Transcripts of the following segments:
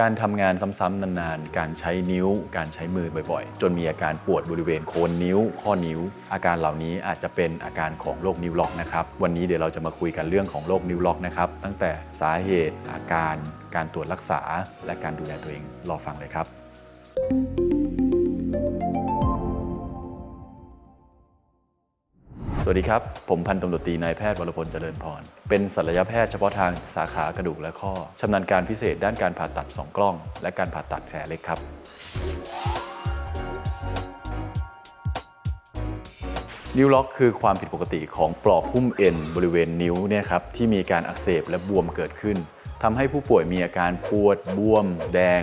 การทำงานซ้ำๆนานๆ การใช้นิ้ว การใช้มือบ่อยๆ จนมีอาการปวดบริเวณโคนนิ้ว ข้อนิ้ว อาการเหล่านี้อาจจะเป็นอาการของโรคนิ้วล็อกนะครับ วันนี้เดี๋ยวเราจะมาคุยกันเรื่องของโรคนิ้วล็อกนะครับ ตั้งแต่สาเหตุ อาการ การตรวจรักษา และการดูแลตัวเอง รอฟังเลยครับ สวัสดีครับ ผมพันตำรวจตีนายแพทย์วรพลเจริญพร เป็นศัลยแพทย์เฉพาะทางสาขากระดูกและข้อชำนาญการพิเศษด้านการผ่าตัด 2 กล้อง และการผ่าตัดแผลเล็กครับ นิ้วล็อกคือความผิดปกติของปลอกหุ้มเอ็นบริเวณนิ้วเนี่ยครับที่มีการอักเสบและบวมเกิดขึ้นทำให้ผู้ป่วยมีอาการปวดบวม แดง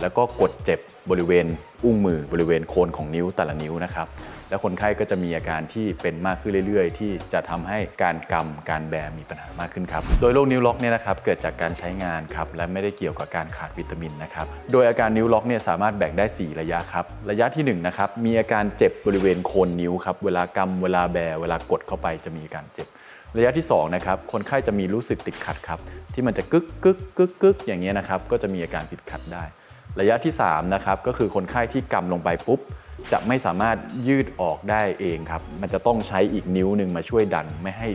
แล้วก็กดเจ็บบริเวณอุ้งมือบริเวณโคนของนิ้วแต่ละนิ้วนะครับ แล้วคนไข้ก็จะมีอาการที่เป็นมากขึ้นเรื่อย ๆ ที่จะทำให้การกำการแบมีปัญหามากขึ้นครับ โดยโรคนิ้วล็อกเนี่ยนะครับเกิดจากการใช้งานครับและไม่ได้เกี่ยวกับการขาดวิตามินนะครับ โดยอาการนิ้วล็อกเนี่ยสามารถแบ่งได้ 4 ระยะครับ ระยะที่1นะครับมีอาการเจ็บบริเวณโคนนิ้วครับเวลากำเวลาแบเวลากดเข้าไปจะมีอาการเจ็บระยะที่2นะครับ คนไข้จะมีรู้สึกติดขัดครับ ที่มันจะกึกกึกกึกกึกอย่างเงี้ยนะครับ ก็จะมีอาการติดขัดได้ ระยะที่3นะครับ ก็คือคนไข้ที่กำลงไปปุ๊บ จะไม่สามารถยืดออกได้เองครับ มันจะต้องใช้อีกนิ้วหนึ่งมาช่วยดัน ไม่ให้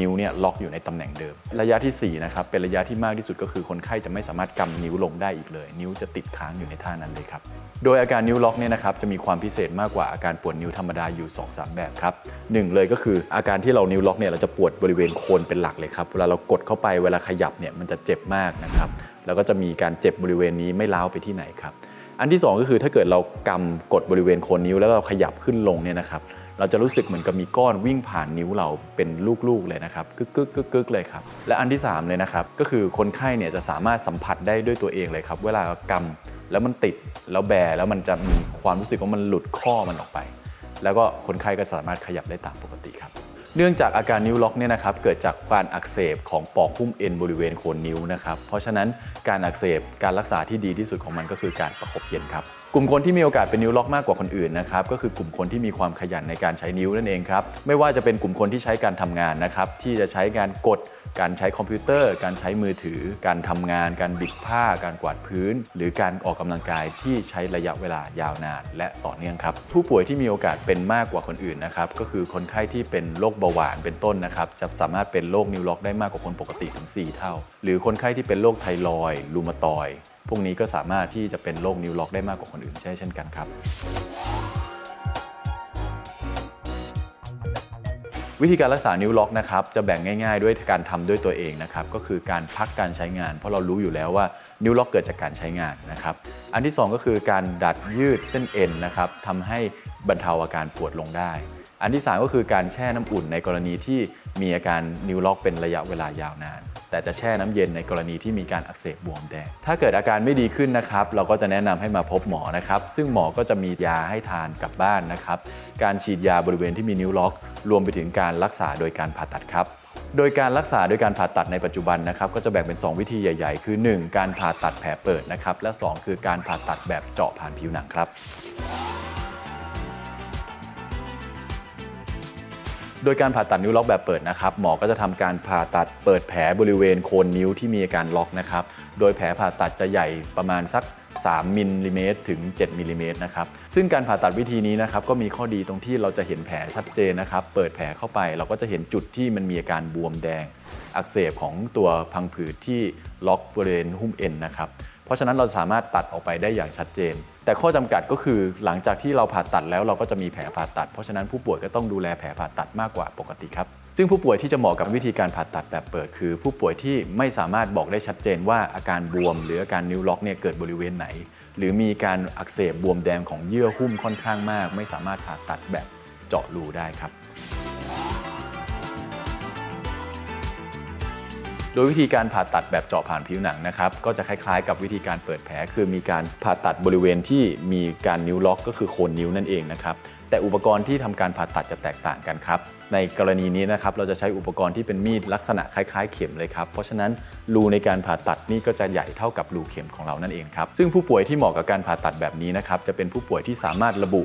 นิ้วเนี่ยล็อกอยู่ในตำแหน่งเดิม ระยะที่ 4 นะครับ เป็นระยะที่มากที่สุดก็คือคนไข้จะไม่สามารถกำนิ้วลงได้อีกเลย นิ้วจะติดค้างอยู่ในท่านั้นเลยครับ โดยอาการนิ้วล็อกเนี่ยนะครับจะมีความพิเศษมากกว่าอาการปวดนิ้วธรรมดาอยู่ 2-3 แบบครับหนึ่งเลยก็คืออาการที่เรานิ้วล็อกเนี่ยเราจะปวดบริเวณโคนเป็นหลักเลยครับเวลาเรากดเข้าไปเวลาขยับเนี่ยมันจะเจ็บมากนะครับแล้วก็จะมีการเจ็บบริเวณนี้ไม่ล้าวไปที่ไหนครับ อันที่ 2 ก็คือถ้าเกิดเรากำกดบริเวณโคนนิ้วแล้วเราขยับขึ้นลงเนี่ยนะครับเราจะรู้สึกเหมือนกับมีก้อนวิ่งผ่านนิ้วเราเป็นลูกๆเลยนะครับกึกกึกกึกกึกเลยครับและอันที่ 3 เลยนะครับก็คือคนไข้เนี่ยจะสามารถสัมผัสได้ด้วยตัวเองเลยครับเวลากำแล้วมันติดแล้วแบแล้วมันจะมีความรู้สึกว่ามันหลุดข้อมันออกไป แล้วก็คนไข้ก็สามารถขยับได้ตามปกติครับ เนื่องจากอาการนิ้วล็อกเนี่ยนะครับเกิดจากการอักเสบของปอกหุ้มเอ็นบริเวณโคนนิ้วนะครับเพราะฉะนั้นการอักเสบการรักษาที่ดีที่สุดของมันก็คือการประคบเย็นครับกลุ่มคนที่มีโอกาสเป็นนิ้วล็อกมากกว่าคนอื่นนะครับก็คือกลุ่มคนที่มีความขยันในการใช้นิ้วนั่นเองครับไม่ว่าจะเป็นกลุ่มคนที่ใช้การทำงานนะครับที่จะใช้การกด การใช้คอมพิวเตอร์ การใช้มือถือ การทำงาน การบิดผ้า การกวาดพื้น หรือการออกกำลังกายที่ใช้ระยะเวลายาวนาน และต่อเนื่องครับผู้ป่วยที่มีโอกาสเป็นมากกว่าคนอื่นนะครับก็คือคนไข้ที่เป็นโรคเบาหวานเป็นต้นนะครับจะสามารถเป็นโรคนิ้วล็อกได้มากกว่าคนปกติถึง 4 เท่า หรือคนไข้ที่เป็นโรคไทรอยด์รูมาตอยด์ พวกนี้ก็สามารถที่จะเป็นโรคนิ้วล็อกได้มากกว่าคนอื่นใช่เช่นกันครับ วิธีการรักษานิ้วล็อกนะครับจะแบ่งง่ายๆ ด้วยการทำด้วยตัวเองนะครับก็คือการพักการใช้งาน เพราะเรารู้อยู่แล้วว่านิ้วล็อกเกิดจากการใช้งานนะครับอันที่ 2 ก็คือการดัดยืดเส้นเอ็นนะครับทำให้บรรเทาอาการปวดลงได้ อันที่ 3 ก็คือการแช่น้ำอุ่นในกรณีที่มีอาการนิ้วล็อกเป็นระยะเวลายาวนาน แต่จะแช่น้ำเย็นในกรณีที่มีการอักเสบบวมแดง ถ้าเกิดอาการไม่ดีขึ้นนะครับ เราก็จะแนะนำให้มาพบหมอนะครับ ซึ่งหมอก็จะมียาให้ทานกลับบ้านนะครับ การฉีดยาบริเวณที่มีนิ้วล็อก รวมไปถึงการรักษาโดยการผ่าตัดครับโดยการรักษาโดยการผ่าตัดในปัจจุบันนะครับก็จะแบ่งเป็น 2 วิธีใหญ่ ๆ คือ 1 การผ่าตัดแผลเปิดนะครับและ 2 คือการผ่าตัดแบบเจาะผ่านผิวหนังครับ โดยการผ่าตัดนิ้วล็อกแบบเปิดนะครับ หมอก็จะทำการผ่าตัดเปิดแผลบริเวณโคนนิ้วที่มีอาการล็อกนะครับ โดยแผลผ่าตัดจะใหญ่ประมาณสัก 3มิลลิเมตรถึง 7มิลลิเมตรนะครับ ซึ่งการผ่าตัดวิธีนี้นะครับก็มีข้อดีตรงที่เราจะเห็นแผลชัดเจนนะครับ เปิดแผลเข้าไปเราก็จะเห็นจุดที่มันมีอาการบวมแดง อักเสบของตัวพังผืดที่ล็อกบริเวณหุ้มเอ็นนะครับ เพราะฉะนั้นเราสามารถตัดออกไปได้อย่างชัดเจน แต่ข้อจำกัดก็คือหลังจากที่เราผ่าตัดแล้วเราก็จะมีแผลผ่าตัด เพราะฉะนั้นผู้ป่วยก็ต้องดูแลแผลผ่าตัดมากกว่าปกติครับซึ่งผู้ป่วยที่จะเหมาะกับวิธีการผ่าตัดแบบเปิด คือ ผู้ป่วยที่ไม่สามารถบอกได้ชัดเจนว่าอาการบวม หรืออาการนิ้วล็อกเนี่ยเกิดบริเวณไหน หรือมีการอักเสบบวมแดงของเยื่อหุ้มค่อนข้างมาก ไม่สามารถผ่าตัดแบบเจาะรูได้ครับ โดยวิธีการผ่าตัดแบบเจาะผ่านผิวหนังนะครับก็จะคล้ายๆ กับวิธีการเปิดแผล คือมีการผ่าตัดบริเวณที่มีการนิ้วล็อก ก็คือโคนนิ้วนั่นเองนะครับแต่อุปกรณ์ที่ทำการผ่าตัดจะแตกต่างกันครับในกรณีนี้นะครับเราจะใช้อุปกรณ์ที่เป็นมีดลักษณะคล้าย ๆ เข็มเลยครับ เพราะฉะนั้นรูในการผ่าตัดนี่ก็จะใหญ่เท่ากับรูเข็มของเรานั่นเองครับซึ่งผู้ป่วยที่เหมาะกับการผ่าตัดแบบนี้นะครับจะเป็นผู้ป่วยที่สามารถระบุ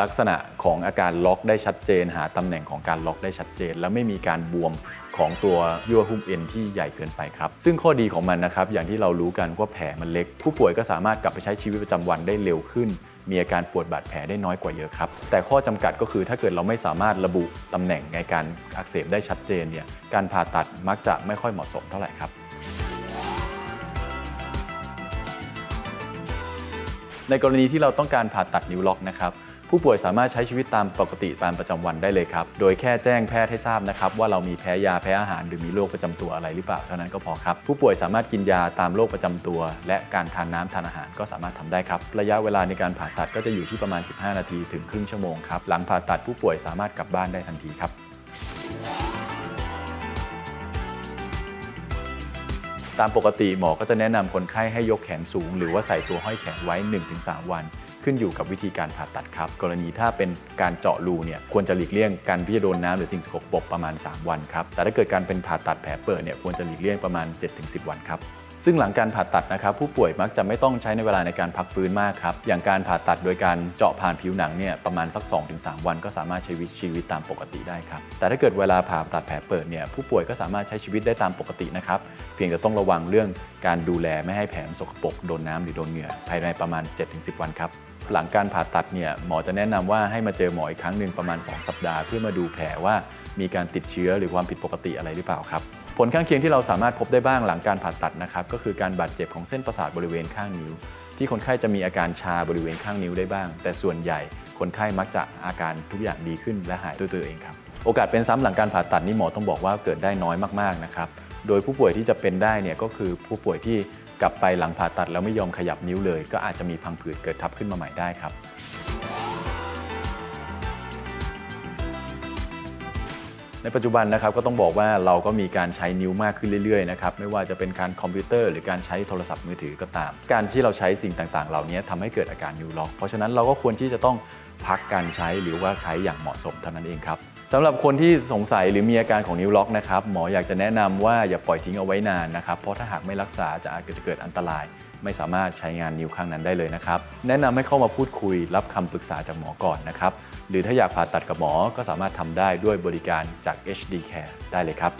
ลักษณะของอาการล็อกได้ชัดเจน หาตำแหน่งของการล็อกได้ชัดเจน และไม่มีการบวมของตัวยั่วหุ้มเอ็นที่ใหญ่เกินไปครับ ซึ่งข้อดีของมันนะครับ อย่างที่เรารู้กันว่าแผลมันเล็ก ผู้ป่วยก็สามารถกลับไปใช้ชีวิตประจำวันได้เร็วขึ้น มีอาการปวดบาดแผลได้น้อยกว่าเยอะครับ แต่ข้อจำกัดก็คือถ้าเกิดเราไม่สามารถระบุตำแหน่งในการอักเสบได้ชัดเจนเนี่ยการผ่าตัดมักจะไม่ค่อยเหมาะสมเท่าไหร่ครับในกรณีที่เราต้องการผ่าตัดนิ้วล็อกนะครับ ผู้ป่วยสามารถใช้ชีวิตตามปกติตามประจำวันได้เลยครับ โดยแค่แจ้งแพทย์ให้ทราบนะครับว่าเรามีแพ้ยาแพ้อาหารหรือมีโรคประจำตัวอะไรหรือเปล่าเท่านั้นก็พอครับ ผู้ป่วยสามารถกินยาตามโรคประจำตัว และการทานน้ำทานอาหารก็สามารถทำได้ครับ ระยะเวลาในการผ่าตัดก็จะอยู่ที่ประมาณ 15 นาทีถึงครึ่งชั่วโมงครับ หลังผ่าตัดผู้ป่วยสามารถกลับบ้านได้ทันทีครับตามปกติหมอก็จะแนะนำคนไข้ให้ยกแขนสูง หรือว่าใส่ตัวห้อยแขนไว้ 1-3 วัน ขึ้นอยู่กับวิธีการผ่าตัดครับ กรณีถ้าเป็นการเจาะรูเนี่ยควรจะหลีกเลี่ยงการที่จะโดนน้ำหรือสิ่งสกปรกประมาณ 3 วันครับ แต่ถ้าเกิดการเป็นผ่าตัดแผลเปิดเนี่ยควรจะหลีกเลี่ยงประมาณ 7-10 วันครับซึ่งหลังการผ่าตัดนะครับผู้ป่วยมักจะไม่ต้องใช้ในเวลาในการพักฟื้นมากครับอย่างการผ่าตัดโดยการเจาะผ่านผิวหนังเนี่ยประมาณสัก 2-3 วันก็สามารถใช้ชีวิตตามปกติได้ครับแต่ถ้าเกิดเวลาผ่าตัดแผลเปิดเนี่ยผู้ป่วยก็สามารถใช้ชีวิตได้ตามปกตินะครับเพียงแต่ต้องระวังเรื่องการดูแลไม่ให้แผลสกปรกโดนน้ำหรือโดนเหงื่อภายในประมาณ 7-10 วันครับ หลังการผ่าตัดเนี่ยหมอจะแนะนำว่าให้มาเจอหมออีกครั้งหนึ่งประมาณ 2 สัปดาห์ เพื่อมาดูแผลว่ามีการติดเชื้อหรือความผิดปกติอะไรหรือเปล่าครับผลข้างเคียงที่เราสามารถพบได้บ้างหลังการผ่าตัดนะครับก็คือการบาดเจ็บของเส้นประสาทบริเวณข้างนิ้ว ที่คนไข้จะมีอาการชาบริเวณข้างนิ้วได้บ้าง แต่ส่วนใหญ่คนไข้มักจะอาการทุกอย่างดีขึ้นและหายด้วยตัวเองครับโอกาสเป็นซ้ำหลังการผ่าตัดนี่หมอต้องบอกว่าเกิดได้น้อยมากๆนะครับโดยผู้ป่วยที่จะเป็นได้เนี่ยก็คือผู้ป่วยที่ กลับไปหลังผ่าตัดแล้วไม่ยอมขยับนิ้วเลย ก็อาจจะมีพังผืดเกิดทับขึ้นมาใหม่ได้ครับในปัจจุบันนะครับก็ต้องบอกว่าเราก็มีการใช้นิ้วมากขึ้นเรื่อยๆนะครับไม่ว่าจะเป็นการคอมพิวเตอร์หรือการใช้โทรศัพท์มือถือก็ตาม การที่เราใช้สิ่งต่างๆ เหล่านี้ทำให้เกิดอาการนิ้วล็อก เพราะฉะนั้นเราก็ควรที่จะต้องพักการใช้หรือว่าใช้อย่างเหมาะสมเท่านั้นเองครับ สำหรับคนที่สงสัยหรือมีอาการของนิ้วล็อกนะครับหมออยากจะแนะนำว่าอย่าปล่อยทิ้งเอาไว้นานนะครับเพราะถ้าหากไม่รักษาจะอาจจะเกิดอันตราย ไม่สามารถใช้งานนิ้วข้างนั้นได้เลยนะครับ แนะนำให้เข้ามาพูดคุย รับคำปรึกษาจากหมอก่อนนะครับ หรือถ้าอยากผ่าตัดกับหมอก็สามารถทำได้ด้วยบริการจาก HD Care ได้เลยครับ